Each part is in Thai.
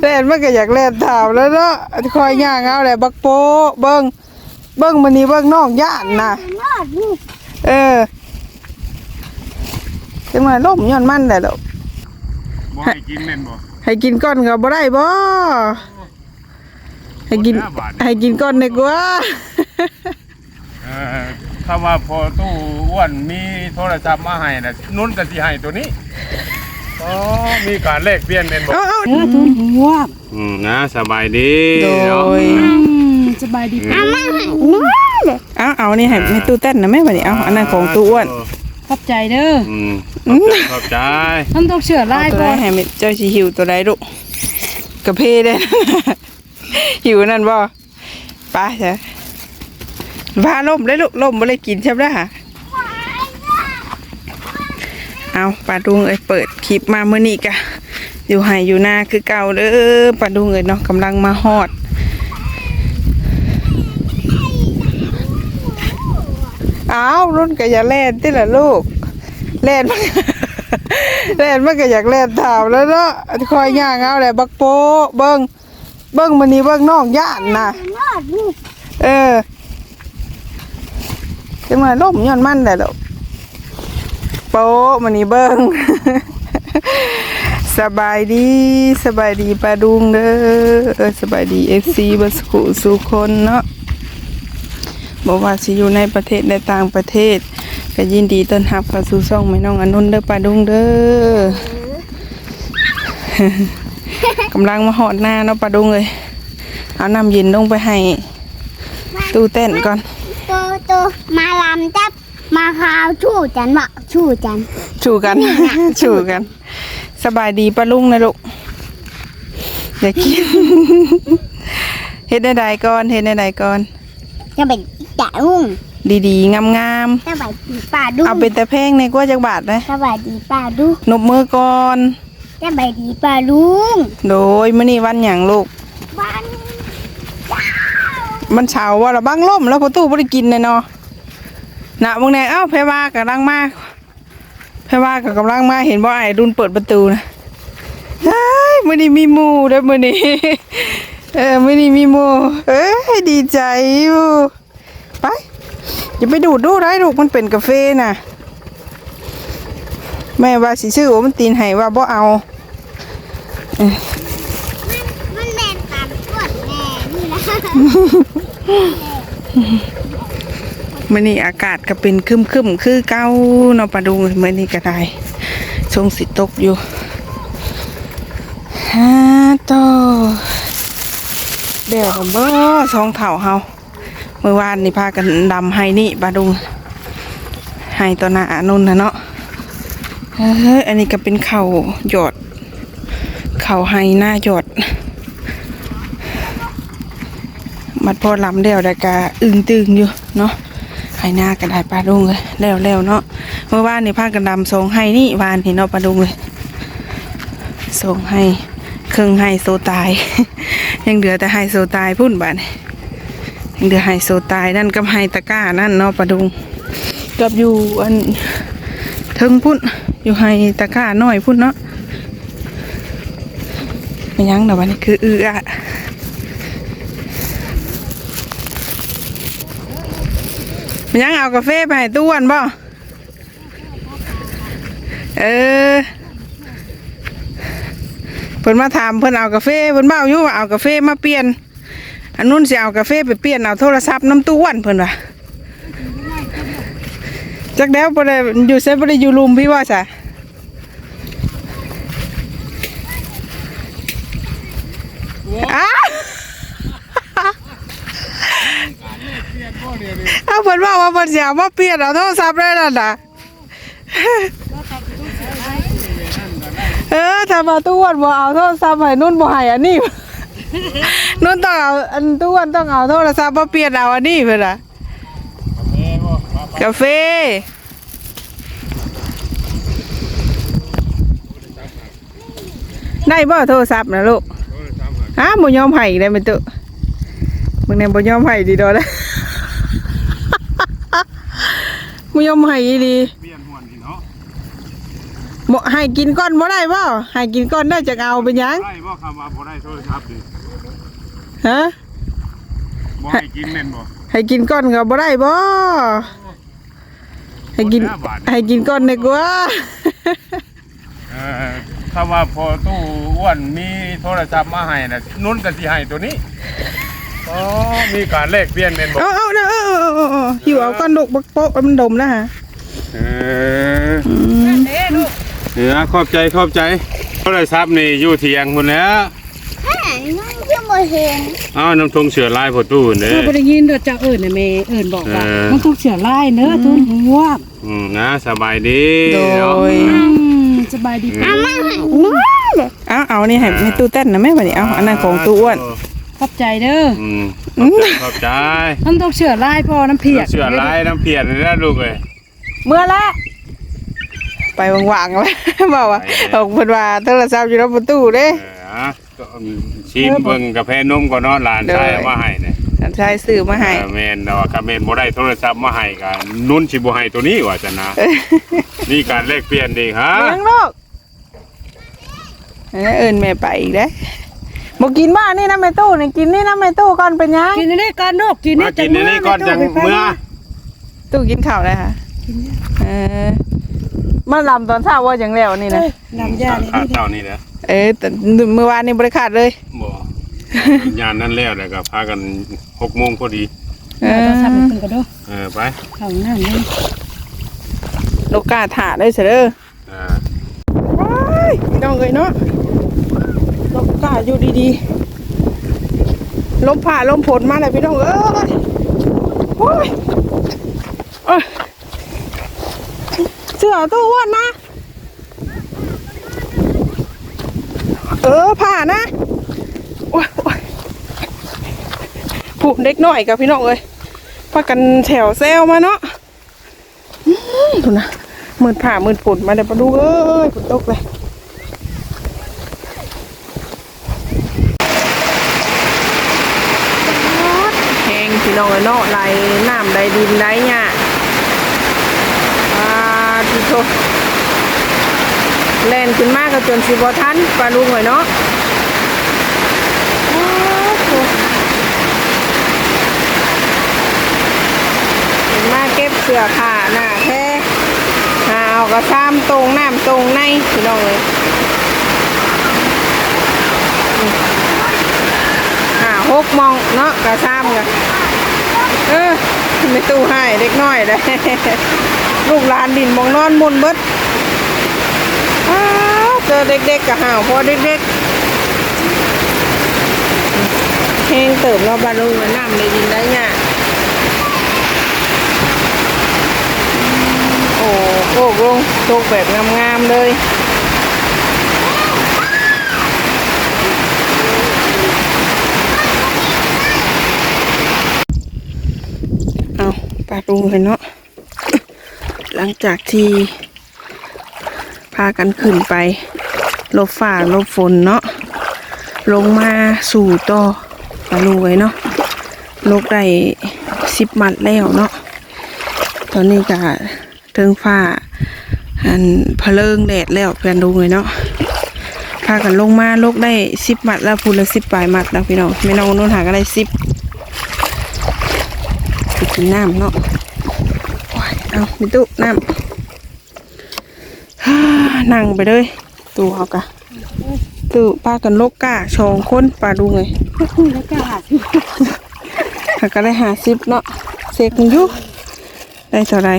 เล่นมันก็อยากเล่นถามแล้วเนาะคอยย่างเอาแหละบักโปะเบิ้งเบิ้งมันนี่เบิ้งน้องย่านน่ะนอดนี่เออจังหวะล่มย้อนมันแหละลูกบ่ให้กินแม่นบ่ให้กินก้อนก็บ่ได้บ่ให้กินหน้าบาดให้กินก้อนดีกว่าเออถ้าว่าพอตู้อ้วนมีโทรศัพท์มาให้น่ะนุ่นก็สิให้ตัวนี้ อ๋อมีการแลกเปลี่ยนแม่นบ่เอาเอาเออตัวหัวอืมนะสบายดีโดเนาะยสบายดีอืมมาให้นอดเอาเอานี่ให้ให้ตู้เต้นนะแม่บัดนี้เอาอันนั้นของตู้อ้วนขอบใจเด้ออืมขอบใจขอบใจต้องต้องเชื่อเอาลายตัวก่ใดอนให้แม่เจ้าสิหิวตัวใดลูกกระเพได้ หิวนั่นบ่ไปจ้ะพาล่มได้ลูกล่มบ่ได้กินใช่ไหมล่ะ เอาปลาดุงเอ้ยเปิดคลิปมาเมื่อนี้กะอยู่ไห้อยู่หน้าคือเก่าเด้อปลาดุงเอ้ยเนาะกำลังมาฮอดอ้าวรุ่นก็อย่าเล่นที่ละลูกเล่นมันเล่นมันก็อยากเล่นถามแล้วเนาะคอยย่างเอาแหละบักโปะเบิ้งเบิ้งมันนี่เบิ้งน้องย่านน่ะเออจังหวะล่มย้อนมันแหละลูก โป๊ะมันนี่เบิ้งสบายดีสบายดีปลาดุงเด้อสบายดีเอฟซีบัสกุสุคนเนาะบอกว่าสิอยู่ในประเทศและต่างประเทศ ก็ยินดีต้อนรับเข้าสู่ช่องแม่น้องอนุนเด้อปลาดุงเด้อกำลังมาหอดหน้าเนาะปลาดุงเลยเอาน้ำเย็นลงไปให้ตู้เต้นก่อนตัวตัวมาลำจับ มาขาวชู่จันบะชู่จัน ชูกัน ชูกัน สบายดีปะลุงนะลูกอย่ากินเฮ็ดได้ใดก่อนเฮ็ดได้ใดก่อน จะเป็นจ่ารุ่งดีๆ งามสบายดีป่าดุๆเอาเป็นแต่เพลงในกว่าจักบาทเลยสบายดีป่าดุนบมือก่อนสบายดีป่าลุงโดยมื้อนี้วันหยังลูก บ้านมันเช้าว่าละบังล่มแล้วประตูบ่ได้กินเลยเนาะ น่ะมึงแน่เอ้าแพรว่ากำลังมาแพรว่าก็กำลังมาเห็นบ่ไอ้รุ่นเปิดประตูนะเฮ้ยมื้อนี้มีหมู่เด้อมื้อนี้เออมื้อนี้มีหมู่เอ้ยดีใจอยู่ไปอย่าไปดูดดูได้ลูกมันเป็นกาแฟน่ะแม่ว่าสิซื้อโอมันตีนให้ว่าบ่เอามันแมนตามกดแม่นี่นะ มื่อนี้อากาศก็เป็นคึมคึมคือเก้าเนาะปลาดุงเมื่อนี้ก็ได้ทรงสิตกอยู่ฮ่าโตเดี๋ยวเบ้อสองเถ่าเฮาเมื่อวานนี่พากันดำให้นี่ปลาดุงให้ตัวหน้าอนุนนะเนาะเฮ้ยอันนี้ก็เป็นเข่าหยอด เข่าให้หน้าหยอดมัดพอลำเดียวแต่กะอึงตึงอยู่เนาะ ไห้หน้ากระดาษปลาดุงเลยแล้วแล้วเนาะเมื่อวานนี่พากันดำส่งให้นี่วานนี่เนาะปลาดุงเลยส่งให้เครื่องให้โซตาย ยังเหลือแต่ให้โซตายพุ่นบ้านยังเหลือให้โซตายนั่นกับให้ตะกร้านั่นเนาะปลาดุงกับอยู่อันเทิงพุ่นอยู่ให้ตะกร้าน้อยพุ่นเนาะยังเนาะวันนี้คืออืออะ มัน ยังเอากาแฟไปให้ตู้อ้วนบ่เออเพิ่นมาถามเพิ่นเอากาแฟเพิ่นเบ้าอยู่ว่าเอากาแฟมาเปลี่ยน อันนู้นสิเอากาแฟไปเปลี่ยนเอาโทรศัพท์น้ำตู้อ้วนเพิ่นว่าจักแล้วบ่ได้อยู่ไสบ่ได้อยู่ลุมพี่ว่าซะอ้า เอาเพิ่นว่าว่าเพิ่นสิเอามาเปลี่ยนเอาโทรศัพท์ได้นั่นน่ะเออถ้ามาตู้อ้วนบ่เอาโทรศัพท์ให้นุ่นบ่ให้อันนี้นุ่นต้องเอาอันตู้อ้วนต้องเอาโทรศัพท์มาเปลี่ยนเอาอันนี้เพิ่นน่ะกาแฟได้บ่โทรศัพท์นะลูกอ้าบ่ยอมให้อีกได้ไหมตุมึงเนี่ยบ่ยอมให้ดีดอกนะ บ่ยอมให้อีหลีเปลี่ยนหวนนี่เนาะบ่ให้กินก้อนบ่ได้บ่ให้กินก้อนได้จักเอาเป็นหยังได้บ่คำว่าบ่ได้โทรศัพท์ดิฮะบ่ให้กินแม่นบ่ให้กินก้อนก็บ่ได้บ่ให้กินบ่ได้บาทให้กินก้อนดีกว่าเอ่อคำว่าพอตู้อ้วนมีโทรศัพท์มาให้น่ะนุ่นก็สิให้ตัวนี้ อ๋อมีการแลกเปลี่ยนแม่นบ่เอาเอาเด้อเออเออเออเออหิวเอาก้อนลูกบักโป๊ะมันดมนะฮะเอออืมเออขอบใจขอบใจโทรศัพท์นี่อยู่เทียงพุ่นแหล้วแค่นั่งยังไม่เห็นอ้าวน้ำทงเสือลายพอตู้เด้ถ้าบ่ได้ยินเด้อเจ้าเอิ้นน่ะแม่เอิ้นบอกว่าเออ มันต้องเสียลายเนื้อทุนหัวอืมนะสบายดีโดเนาะยอืมสบายดีอืมเอาเอานี่ให้ให้ตู้เต้นนะแม่บัดนี้เอาอันนั้นของตู้อ้วน ขอบใจเด้ออืมขอบใจขอบใจมันต้องเสียลายพอน้ำเพียกเสือลายน้ำเพียรนี่นะลูกเอ้ยเมื่อละไปวางๆแล้วบอกว่าไปแล้วออกเพิ่นว่าโทรศัพท์อยู่ในประตูเด้เอออะก็ชิมเบิ่งกาแฟนมก่อนเนาะหลานชายเอามาให้เนี่ยท่านชายซื้อมาให้เออแม่นแต่ว่าคาเมนบ่ได้โทรศัพท์มาให้ก็นุ่นสิบ่ให้ตัวนี้ว่าจะนะนี่การแลกเปลี่ยนดีฮะเลี้ยงลูกเอ้ยเอิ้นแม่ไปอีกเด้ บ่กินบ้านี่นะแม่ตู้นี่กินนี่นะแม่ตู้ก่อนเป็นยังกินนี่ก่อนนกกินมานี่กินในนี้ก่อนจังเมื่อตู้กินข้าวได้ค่ะเออมาลำตอนเช้าว่าจังแล้วนี่นะน้ำยาข้าวนี่เจ้านี่นะเอ้ยแต่เมื่อวานนี่บริขาดเลยบ่ยานนั้นแล้วแล้วก็พากัน6โมงพอดี เอเอออสั่งเพิ่นก็เด้อเออไปเข้าน้ำนี่โลกาถาได้เสยเด้ออ่าว้ายพี่น้องเอ้ยเนาะโลกา อยู่ดีๆลมผ่าลมฝนมาเลยพี่น้องเอ้ยโอ้ยเอ้ยเสือตู้อ้วนนะ เออผ่านะโอ้ยผู้เด็กหน่อยกับพี่น้องเอ้ยพากันแถวแซวมาเนาะดูนะมืดผ่ามืดฝนมาเดี๋ยวมาดูเอ้ยฝนตกเลยแห้งพี่ น้องเอ้ยเนาะไหลน้ำไหลดินไหลหญ้าอ่าที่โตแล่นขึ้นมากก็จนสิบ่ทันปลาลุงเลยเนาะมาเก็บเสื้อผ้าหน้าแท้หาเอากระซ้ำตรงน้ำตรงในพี่น้องเลยหาหกมองเนาะกระซ้ำกันเออ ไม่ตู้ให้เด็กน้อยเลยลูกหลานดินมองนอนมุนเบิดอ้าวเจอเด็กๆกับห่าวพอเด็กๆเพลงเติมเราบาลุงมาน้ำในดินได้เนี่ยโอ้โหลงโชกแบบงามๆเลยาปลาลุงเลยเนาะหลังจากที่ พากันขึ้นไปลบฝ่าลบฝนเนาะลงมาสู่ต่อปลาลูกไว้เนาะลกได้สิบมัดแล้วเนาะตอนนี้ก็เทิงฝ่าอันเพลิงแดดแล้วเพื่อนดูเลยเนาะพากันลงมาลกได้สิบมัดแล้วพูนละสิบปลายมัดแล้วพี่น้องไม่น้องนุ่นหาก็ได้สิบไปกินน้ำเนาะ เอามิตุน้ำฮ่านั่งไปเลยตู้เขากะตู้ป้ากันโลกกะชองคนปลาดูไงแล้วก็หาหาก็ได้หาซิปเนาะเสกมันอยุได้เท่าไร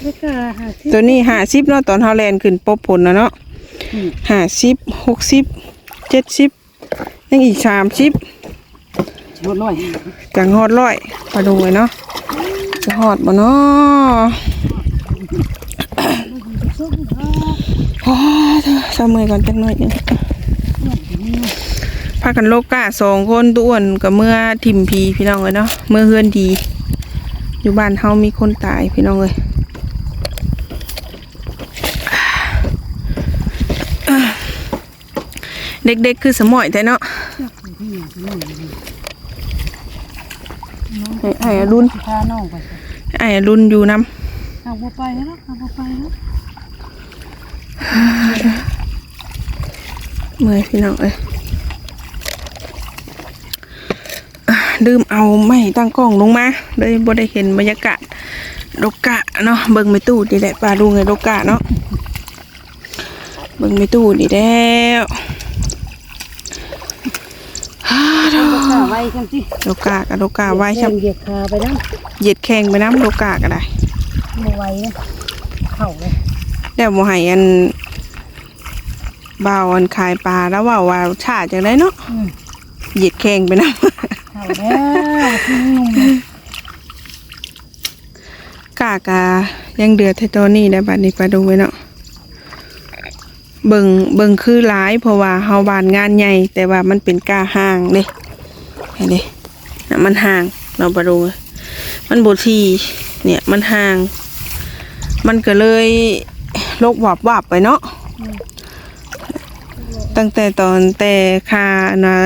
แล้วก็หาที่ตัวนี้หาซิปเนาะตอนเฮาแลนขึ้นปบผลนะเนาะอืมหาซิปหกซิปเจ็ดซิปยังอีกสามซิปโหดหน่อยจังฮอดร้อยปลาดูไงเนาะ จะฮอดบ่เนาะโอ้ยเธอสามมือก่อนจักหน่อยหนึงพากันโลกกะสองคนตุอ้วนกับเมื่อทิมพีพี่น้องเลยเนาะเมื่อเฮือนดี อยู่บ้านเฮามีคนตายพี่น้องเลยเด็กๆคือสมอยแต่เนาะ ให้ไอ้อรุณพาน้องไปไอ้อรุณอยู่นเอาบ่ไปแล้วเอาบ่ไปแล้วเมื่อยพี่น้องเอ้ยอะลืมเอาไม้ตั้งกล้องลงมาเลยบ่ได้เห็นบรรยากาศโลกะเนาะเบิ่งไม่ตู้นี่แหละปลาลุงไงโลกะเนาะเบิ่งไม่ตู้นี่แล้วฮ่าโถ่ ขาไว้ จังสิโลกะกับโลกะไว้ชับเหยียดขาไปแล้วเหยียดแข้งไปน้ำโลกะก็ได้มาไว้นะเข่าเลยแล้วบ่ให้อันบ่าวอันขายปลาแล้วว่าว่าชาจังไดเนาะอืมเหยียดแข้งไปน้ำเข่าแล้วที่นุ่มกากายังเดือดเทตัวนี้ได้บัดนี้ปลาดูไว้เนาะเบิ่งเบิ่งคือหลายเพราะว่าเฮาบานงานใหญ่แต่ว่ามันเป็นกาห่างเด้ เห็นเด้น่ะมันห่างเนาะปลาดูมันบ่ทีเนี่ยมันห่าง มันก็เลยโลกวับวับไปเนาะตั้งแต่ตอนแต่คานะ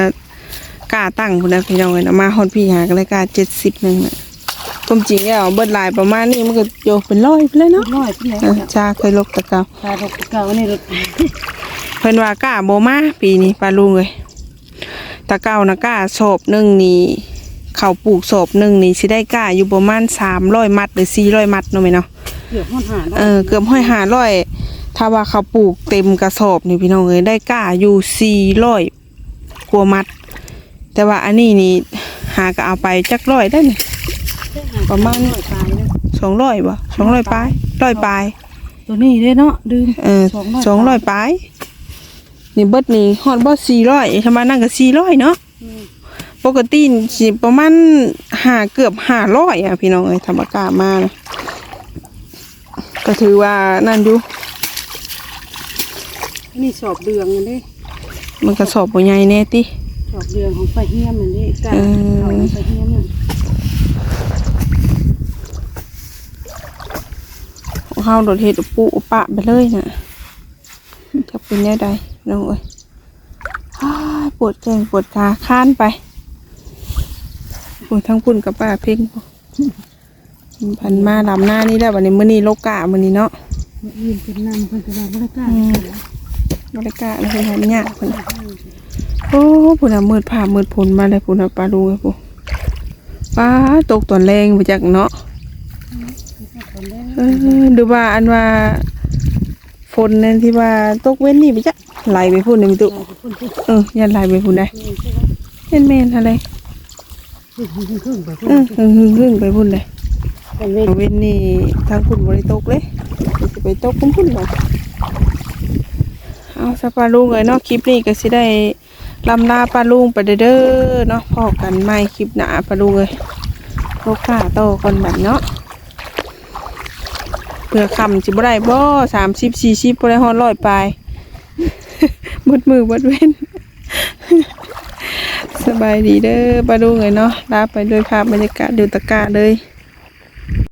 กาตั้งพุ่นนะพี่น้องเอ้ยนะมาฮอดพี่หาก็เลยกา70นึงน่ะความจริงแล้วเบิดหลายประมาณนี้มันก็โยเป็นร้อยไปเลยเนาะน้อยที่ไหนเออจ้าเคยลกตะเกาขาดกเก่านี่รถเพิ่นว่ากล้าโบมาปีนี้ปลาลุงเลย ตะเกานะกล้าโศบหนึ่งนี่เขาวปลูกโศบหนึ่งนี่สิได้กล้าอยู่ประมาณสามร้อยมัดหรือสี่ร้อยมัดเนาะไหมเนาะเกือบหดหาเออเกือบห้อยหาร้อยถ้าว่าเขาปลูกเต็มกระสอบนี่พี่น้องเอ้ยได้กล้าอยู่สี่ร้อยกว่ามัด แต่ว่าอันนี้นี่หาก็เอาไปจักร้อยได้นี่ประมาณน้อยตายเลยสองร้อยบ่สองร้อยปลายร้อยปลายตัวนี้เด้เนาะดืมเออสองร้อยสองร้อยปลาย นี่เบิดนี่ฮอดบ่สี่ร้อยทำไมนั่นก็สี่ร้อยเนาะปกติสิประมาณห้าเกือบห้าร้อยอะพี่น้องเอ้ยธรรมกล้ามานะก็ถือว่านั่นอยู่นี่สอบเดืองอันนี้มันก็สอบบ่ใหญ่แน่ติสอบเดืองของไฟเฮียมอันนี้กาเออเขาของไฟเฮียมนั่นของเฮาโดดเฮ็ดอุปุอุปะไปเลยน่ะจะเป็นแนวใดพี่ น้องเอ้ยอ้ายปวดแข้งปวดขาค้านไปปวดทั้งปุ่นกับป้าเพ่งพอพันมาลำหน้านี่แล้ววันนี้มื้อนี้โลกะมื้อนี้เนาะยืนเป็นนั่งเป็นกระดาษบรรยากาศอืมบรรยากาศมันเป็นแบบเนี้ยพุ่นน่ะโอ้พุ่นน่ะมืดผ่ามืดผลมาเลยพุ่นน่ะปลาดูเลยพุ่นป้าตกตอนแรงไปจากเนาะเออดูว่าอันว่าฝนนั่นที่ว่าตกเว้นนี่ไปจ้ะ ไหลไปพุ่นนี่มิตุเออยันไหลไปพุ่นได้เห็นแม่นอะไรครึ่งไปเออหึ่งหึ่งหึ่งไปพุ่นเลยเป็นเวทเว้นนี่ทางพุ่นบริตกเลยสิไปตกพุ่นพุ่นบ่เอาสปาลุงเลยเนาะคลิปนี้ก็สิได้ลำลาปลาลุงไปเด้อเด้อเนาะพอกันใหม่คลิปหน้าปลาลุงเลยโลกาโตก่อนบัดเนาะเพื่อคำสิบ่ได้บ่สามสิบสี่สิบบ่ได้ฮอดร้อยปลาย บดมือบดเว้น สบายดีเด้อปลาลุงเลยเนาะลาไปด้วยภาพบรรยากาศดูตะกร้าเลย